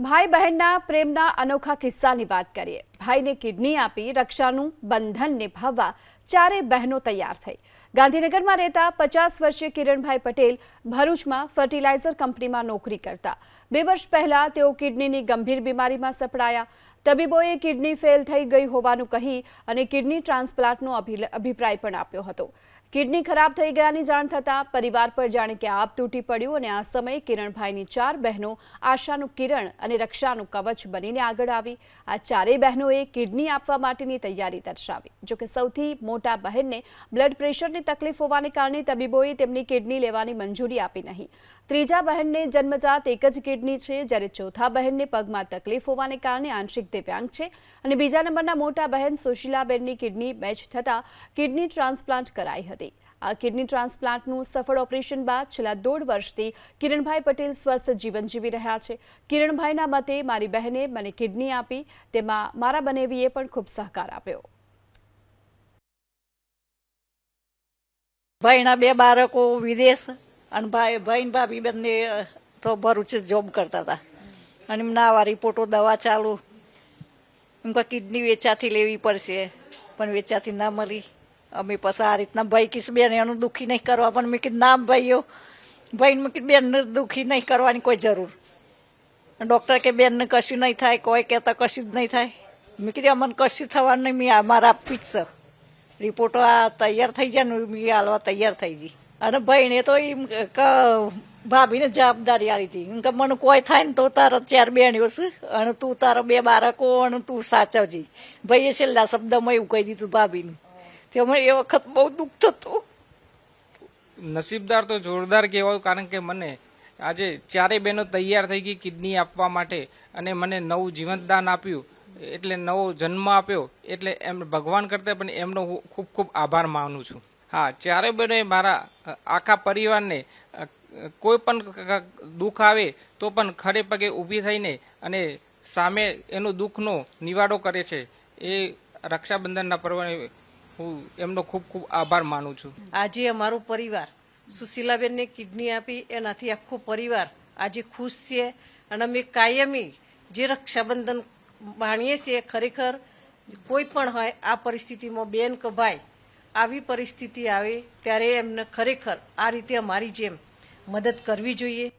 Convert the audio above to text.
ભાઈ બહેનના પ્રેમના અનોખા કિસ્સાની વાત કરીએ. ભાઈને કિડની આપી રક્ષાનું બંધન નિભાવવા ચારે બહેનો તૈયાર થઈ. ગાંધીનગરમાં રહેતા પચાસ વર્ષીય કિરણભાઈ પટેલ ભરૂચમાં ફર્ટિલાઇઝર કંપનીમાં નોકરી કરતા. બે વર્ષ પહેલા તેઓ કિડનીની ગંભીર બીમારીમાં સપડાયા. તબીબોએ કિડની ફેલ થઈ ગઈ હોવાનું કહી અને કિડની ટ્રાન્સપ્લાન્ટનો અભિ- અભિપ્રાય પણ આપ્યો હતો. કિડની ખરાબ થઈ ગયાની જાણ થતાં પરિવાર પર જાણે કે આપ તૂટી પડ્યું અને આ સમયે કિરણભાઈની ચાર બહેનો આશાનું કિરણ અને રક્ષાનું કવચ બનીને આગળ આવી. આ ચારેય બહેનોએ કિડની આપવા માટેની તૈયારી દર્શાવી. જોકે સૌથી મોટા બહેનને બ્લડ પ્રેશરની તકલીફ હોવાને કારણે તબીબોએ તેમની કિડની લેવાની મંજૂરી આપી નહીં. ત્રીજા બહેનને જન્મજાત એક જ કિડની છે, જ્યારે ચોથા બહેનને પગમાં તકલીફ હોવાને કારણે આંશિક દિવ્યાંગ છે. અને બીજા નંબરના મોટા બહેન સુશીલાબેનની કિડની મેચ થતાં કિડની ટ્રાન્સપ્લાન્ટ કરાઈ હતી. આ કિડની ટ્રાન્સપ્લાન્ટનું સફળ ઓપરેશન બાદ છેલ્લા દોઢ વર્ષથી કિરણભાઈ પટેલ સ્વસ્થ જીવન જીવી રહ્યા છે. કિરણભાઈના મતે, મારી બહેને મને કિડની આપી, તેમાં મારા બનેવીએ પણ ખૂબ સહકાર આપ્યો. ભાઈના બે બાળકો વિદેશ અને ભાઈ ભાઈ ને ભાભી બંને તો ભરૂચ જોબ કરતા હતા. અને એમના આવા રિપોર્ટો દવા ચાલુ. એમ કે કિડની વેચાથી લેવી પડશે, પણ વેચાથી ના મળી. અમે પછી આ રીતના ભાઈ કીશ બેન એનું દુઃખી નહીં કરવા, પણ મેં કીધું, ના ભાઈઓ, ભાઈને મેં કીધું, બેનને દુઃખી નહીં કરવાની કોઈ જરૂર. ડૉક્ટર કે, બેનને કશું નહીં થાય, કોઈ કહેતા કશું જ નહીં થાય. મેં કીધું, અમને કશું થવાનું નહીં, મેં મારા આપવી જ રિપોર્ટો આ તૈયાર થઈ જાય ને મેં હાલવા તૈયાર થઈ જઈ અને ભાઈને તો એમ ભાભીને જવાબદારી આવી હતી. કે, મને કોઈ થાય ને તો તારા ચાર બેણીઓ છે, અને તું તારા બે બાળકો, અને તું સાચવજી. ભાઈએ છેલ્લા શબ્દમાં એવું કહી દીધું ભાભીને. તે મને એ વખત બહુ દુઃખ થતું. નસીબદાર તો જોરદાર કહેવાય, કારણ કે મને આજે ચારેય બહેનો તૈયાર થઈ ગઈ કિડની આપવા માટે અને મને નવું જીવંતદાન આપ્યું, એટલે નવો જન્મ આપ્યો, એટલે એમ ભગવાન કરતા પણ એમનો હું ખૂબ ખૂબ આભાર માનું છું. હા ચારે બહેનોએ મારા આખા પરિવારને કોઈ પણ ક- ક- દુઃખ આવે તો પણ ખડે પગે ઊભી થઈને અને સામે એનું દુઃખનો નિવાડો કરે છે. એ રક્ષાબંધનના પર્વને હું એમનો ખૂબ ખૂબ આભાર માનું છું. આજે અમારો પરિવાર સુશીલાબેનને કિડની આપી, એનાથી આખો પરિવાર આજે ખુશ છે અને અમે કાયમી જે રક્ષાબંધન માણીએ છીએ ખરેખર, કોઈ પણ હોય, આ પરિસ્થિતિમાં બેન કે ભાઈ આવી પરિસ્થિતિ આવે ત્યારે એમને ખરેખર આ રીતે અમારી જેમ મદદ કરવી જોઈએ.